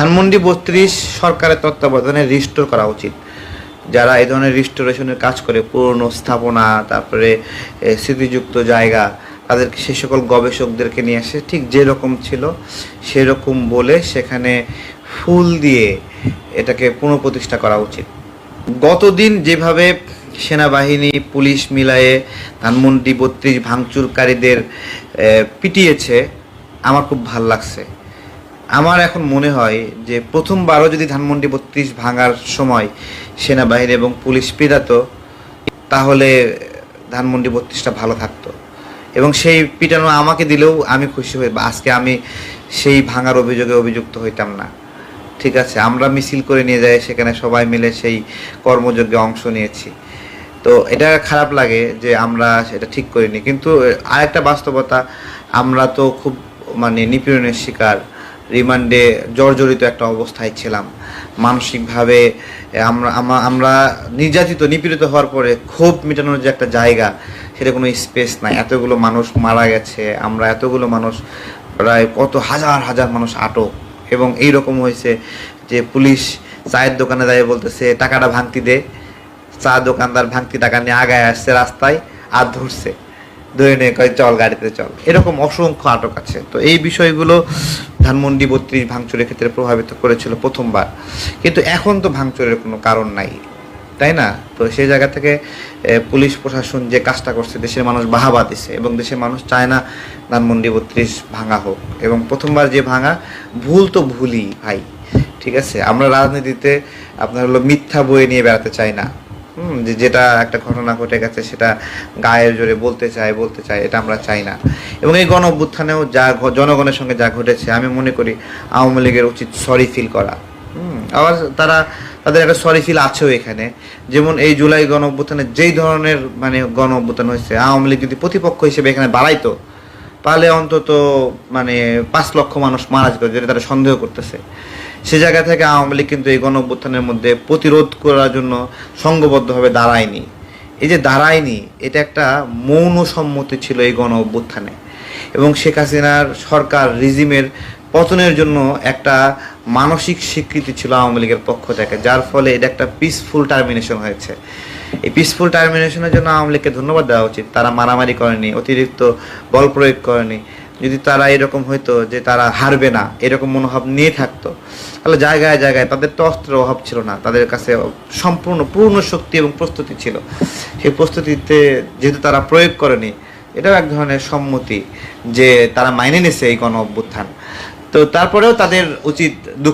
ধানমন্ডি বত্রিশ সরকারের তত্ত্বাবধানে রিস্টোর করা উচিত। যারা এই ধরনের রিস্টোরেশনের কাজ করে, পুরনো স্থাপনা, তারপরে স্মৃতিযুক্ত জায়গা, তাদেরকে সে সকল গবেষকদেরকে নিয়ে আসে, ঠিক যেরকম ছিল সেরকম বলে সেখানে ফুল দিয়ে এটাকে পুনঃপ্রতিষ্ঠা করা উচিত। গতদিন যেভাবে সেনাবাহিনী, পুলিশ মিলায়ে ধানমন্ডি বত্রিশ ভাঙচুরকারীদের পিটিয়েছে, আমার খুব ভালো লাগছে। আমার এখন মনে হয় যে প্রথমবারও যদি ধানমন্ডি বত্রিশ ভাঙার সময় সেনাবাহিনী এবং পুলিশ পিটাতো তাহলে ধানমন্ডি বত্রিশটা ভালো থাকতো। এবং সেই পিটানো আমাকে দিলেও আমি খুশি হই, বা আজকে আমি সেই ভাঙার অভিযোগে অভিযুক্ত হইতাম না। ঠিক আছে, আমরা মিছিল করে নিয়ে যাই, সেখানে সবাই মিলে সেই কর্মযজ্ঞে অংশ নিয়েছি। তো এটা খারাপ লাগে যে আমরা সেটা ঠিক করিনি। কিন্তু আরেকটা বাস্তবতা, আমরা তো খুব মানে নিপীড়নের শিকার। রিমান্ডে জর্জরিত একটা অবস্থায় ছিলাম। মানসিকভাবে আমরা আমরা নির্যাতিত, নিপীড়িত হওয়ার পরে ক্ষোভ মেটানোর যে একটা জায়গা, সেটা কোনো স্পেস নাই। এতগুলো মানুষ মারা গেছে, আমরা এতগুলো মানুষ, প্রায় কত হাজার হাজার মানুষ আটক। এবং এই রকম হয়েছে যে পুলিশ চায়ের দোকানে দাঁড়িয়ে বলতেছে, টাকাটা ভাঙতি দে। চা দোকানদার ভাঙতি টাকা নিয়ে আগায় আসছে রাস্তায় আর ধরছে। ধরে নিয়ে চল গাড়িতে চল। এরকম অসংখ্য আটক আছে। তো এই বিষয়গুলো ধানমন্ডি বত্রিশ ভাঙচুরের ক্ষেত্রে প্রভাবিত করেছিল প্রথমবার। কিন্তু এখন তো ভাঙচুরের কোনো কারণ নাই, তাই না? তো সেই জায়গা থেকে পুলিশ প্রশাসন যে কাজটা করছে, দেশের মানুষ বাহাবা দিছে এবং দেশের মানুষ চায় না ধানমন্ডি বত্রিশ ভাঙা হোক। এবং প্রথমবার যে ভাঙা, ভুল তো ভুলই ভাই, ঠিক আছে? আমরা রাজনীতিতে আপনার হলো মিথ্যা বয়ে নিয়ে বেড়াতে চাই না। যে যেটা একটা ঘটনা ঘটে গেছে সেটা গায়ের জোরে বলতে চাই বলতে চাই এটা আমরা চাই না। এবং এই গণ অভ্যুত্থানেও যা জনগণের সঙ্গে যা ঘটেছে, আমি মনে করি আওয়ামী লীগের উচিত সরি ফিল করা। আবার তারা, তাদের একটা সরি ফিল আছেও এখানে। যেমন এই জুলাই গণ অভ্যুত্থানে যেই ধরনের মানে গণ অভ্যুত্থান হয়েছে, আওয়ামী লীগ যদি প্রতিপক্ষ হিসেবে এখানে বাড়াইতো তাহলে অন্তত মানে পাঁচ লক্ষ মানুষ মারা যেত, যেটা তারা সন্দেহ করতেছে। সে জায়গা থেকে আওয়ামী লীগ কিন্তু এই গণ অভ্যুত্থানের মধ্যে প্রতিরোধ করার জন্য সংঘবদ্ধভাবে দাঁড়ায়নি। এই যে দাঁড়ায়নি, এটা একটা মৌন সম্মতি ছিল এই গণ অভ্যুত্থানে এবং শেখ হাসিনার সরকার রিজিমের পতনের জন্য একটা মানসিক স্বীকৃতি ছিল আওয়ামী লীগের পক্ষ থেকে, যার ফলে এটা একটা পিসফুল টার্মিনেশন হয়েছে। এই পিসফুল টার্মিনেশনের জন্য আওয়ামী লীগকে ধন্যবাদ দেওয়া উচিত। তারা মারামারি করেনি, অতিরিক্ত বল প্রয়োগ করেনি। যদি তারা এরকম হইতো যে তারা হারবে না, এরকম মনোভাব নিয়ে থাকতো, তাহলে জায়গায় জায়গায় তাদের তো অস্ত্রের অভাব ছিল না, তাদের কাছে সম্পূর্ণ পূর্ণ শক্তি এবং প্রস্তুতি ছিল। সেই প্রস্তুতিতে যেহেতু তারা প্রয়োগ করেনি, এটাও এক ধরনের সম্মতি যে তারা মাইনে নিছে এই গণ অভ্যুত্থান তো তারপরেও তাদের উচিত দুঃখ